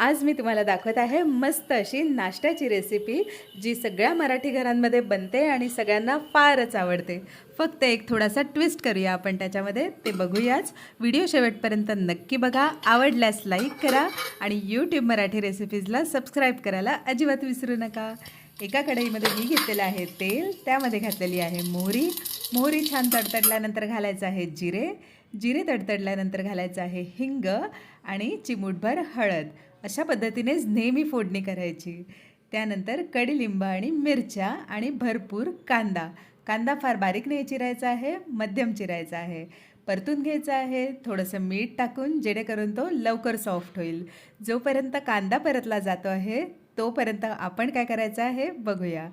आज मी तुम्हाला दाखवत आहे मस्त अशी नाश्त्याची रेसिपी जी सगळ्या मराठी घरांमध्ये बनते आणि सगळ्यांना फारच आवडते. फक्त एक थोडासा ट्विस्ट करूया आपण त्याच्यामध्ये ते बघूयाच. व्हिडिओ शेवटपर्यंत नक्की बघा आवडल्यास लाईक करा आणि यूट्यूब मराठी रेसिपीजला सबस्क्राईब करायला अजिबात विसरू नका. एका कढईमध्ये मी घेतलेलं आहे तेल त्यामध्ये घातलेली आहे मोहरी. मोहरी छान तडतडल्यानंतर घालायचं आहे जिरे. जिरे तडतडल्यानंतर घालायचं आहे हिंग आणि चिमूटभर हळद. अशा पद्धतीनेच नेहमी फोडणी करायची. त्यानंतर कडीलिंब आणि मिरच्या आणि भरपूर कांदा. कांदा फार बारीक नाही चिरायचा आहे मध्यम चिरायचा आहे. परतून घ्यायचं आहे थोडंसं मीठ टाकून जेणेकरून तो लवकर सॉफ्ट होईल. जोपर्यंत कांदा परतला जातो आहे तोपर्यंत आपण काय करायचं आहे बघूया.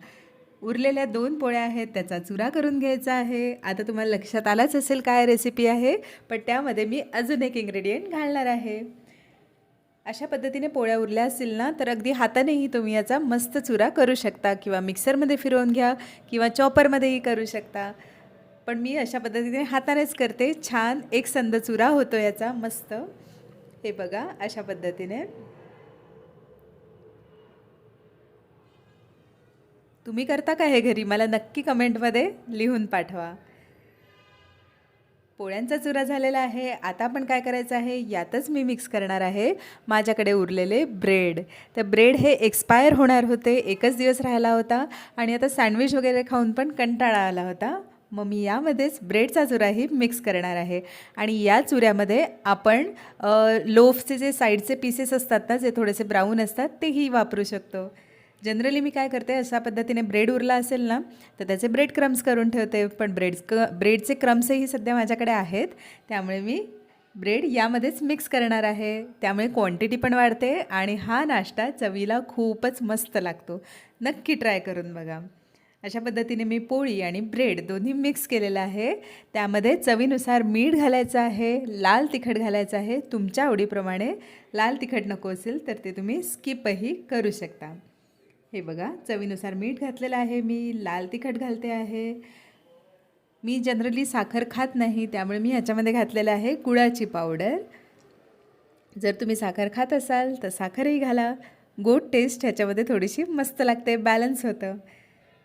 उरलेल्या दोन पोळ्या आहेत त्याचा चुरा करून घ्यायचा आहे. आता तुम्हाला लक्षात आलाच असेल काय रेसिपी आहे पण त्यामध्ये मी अजून एक इंग्रेडियंट घालणार आहे. अशा पद्धतीने पोळ्या उरल्या असतील ना तर अगदी हातानेही तुम्ही याचा मस्त चुरा करू शकता किंवा मिक्सरमध्ये फिरवून घ्या किंवा चॉपरमध्येही करू शकता. पण मी अशा पद्धतीने हातानेच करते. छान एक संद चुरा होतो याचा मस्त. हे बघा अशा पद्धतीने. तुम्ही करता का हे घरी? मला नक्की कमेंटमध्ये लिहून पाठवा. पोळ्यांचा चुरा झालेला आहे. आता आपण काय करायचं आहे? यातच मी मिक्स करणार आहे माझ्याकडे उरलेले ब्रेड तर ब्रेड हे एक्सपायर होणार होते. एकच दिवस राहिला होता आणि आता सँडविच वगैरे खाऊन पण कंटाळा आला होता. मग मी यामध्येच ब्रेडचा चुराही मिक्स करणार आहे. आणि या चुऱ्यामध्ये आपण लोफचे जे साईडचे पीसेस असतात ना जे थोडेसे ब्राऊन असतात तेही वापरू शकतो. जनरली मी काय करते अशा पद्धतीने ब्रेड उरला असेल ना तर त्याचे ब्रेड क्रम्स करून ठेवते. पण ब्रेड क ब्रेडचे क्रम्सही सध्या माझ्याकडे आहेत. त्यामुळे मी ब्रेड यामध्येच मिक्स करणार आहे. त्यामुळे क्वांटिटी पण वाढते आणि हा नाश्ता चवीला खूपच मस्त लागतो. नक्की ट्राय करून बघा. अशा पद्धतीने मी पोळी आणि ब्रेड दोन्ही मिक्स केलेलं आहे. त्यामध्ये चवीनुसार मीठ घालायचं आहे लाल तिखट घालायचं आहे. तुमच्या आवडीप्रमाणे लाल तिखट नको असेल तर ते तुम्ही स्किपही करू शकता. हे बघा चवीनुसार मीठ घातलेलं आहे मी लाल तिखट घालते आहे. मी जनरली साखर खात नाही त्यामुळे मी ह्याच्यामध्ये घातलेलं आहे गुळाची पावडर. जर तुम्ही साखर खात असाल तर साखरही घाला. गोड टेस्ट ह्याच्यामध्ये थोडीशी मस्त लागते बॅलन्स होतं.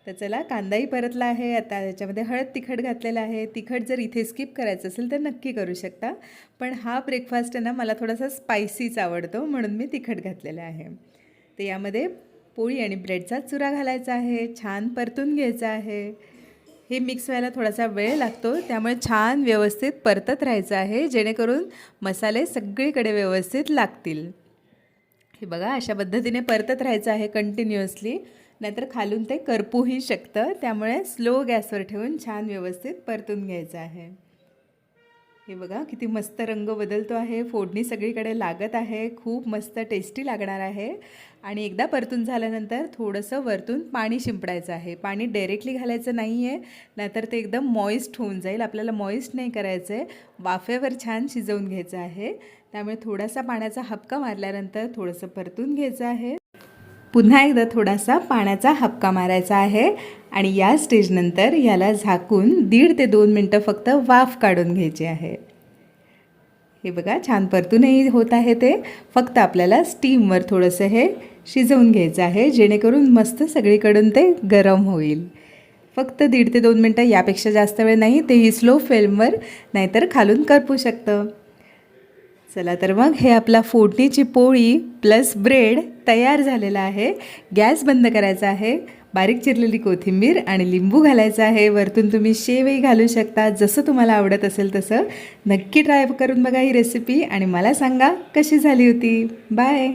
तर चला कांदाही परतला आहे. आता ह्याच्यामध्ये हळद तिखट घातलेलं आहे. तिखट जर इथे स्किप करायचं असेल तर नक्की करू शकता. पण हा ब्रेकफास्ट आहे ना मला थोडासा स्पायसीच आवडतो म्हणून मी तिखट घातलेलं आहे. तर यामध्ये पोळी आणि ब्रेडचा चुरा घालायचा आहे छान परतून घ्यायचा आहे. हे मिक्स व्हायला थोडासा वेळ लागतो त्यामुळे छान व्यवस्थित परतत राहायचं आहे जेणेकरून मसाले सगळीकडे व्यवस्थित लागतील. हे बघा अशा पद्धतीने परतत राहायचं आहे कंटिन्युअसली नाहीतर खालून ते करपूही शकतं त्यामुळे स्लो गॅसवर ठेवून छान व्यवस्थित परतून घ्यायचं आहे. हे बघा किती मस्त रंग बदलतो आहे. फोडणी सगळीकडे लागत आहे. खूप मस्त टेस्टी लागणार आहे. आणि एकदा परतून झाल्यानंतर थोडंसं वरतून पाणी शिंपडायचं आहे. पाणी डायरेक्टली घालायचं नाही आहे नाहीतर ते एकदम मॉइस्ट होऊन जाईल. आपल्याला मॉइस्ट नाही करायचं आहे वाफेवर छान शिजवून घ्यायचं आहे. त्यामुळे थोडासा पाण्याचा हपका मारल्यानंतर थोडंसं परतून घ्यायचं आहे. पुन्हा एकदा थोडासा पाण्याचा हपका मारायचा आहे. आणि या स्टेजनंतर याला झाकून दीड ते दोन मिनटं फक्त वाफ काढून घ्यायची आहे. हे बघा छान परतूनही होत आहे ते. फक्त आपल्याला स्टीमवर थोडंसं हे शिजवून घ्यायचं आहे जेणेकरून मस्त सगळीकडून ते गरम होईल. फक्त दीड ते दोन मिनटं यापेक्षा जास्त वेळ नाही तेही स्लो फ्लेमवर नाहीतर खालून करपू शकतं. चला तर मग हे आपला फोडणीची पोळी प्लस ब्रेड तयार झालेला आहे. गॅस बंद करायचा आहे. बारीक चिरलेली कोथिंबीर आणि लिंबू घालायचं आहे. वरतून तुम्ही शेवही घालू शकता. जसं तुम्हाला आवडत असेल तसं. नक्की ट्राय करून बघा ही रेसिपी आणि मला सांगा कशी झाली होती. बाय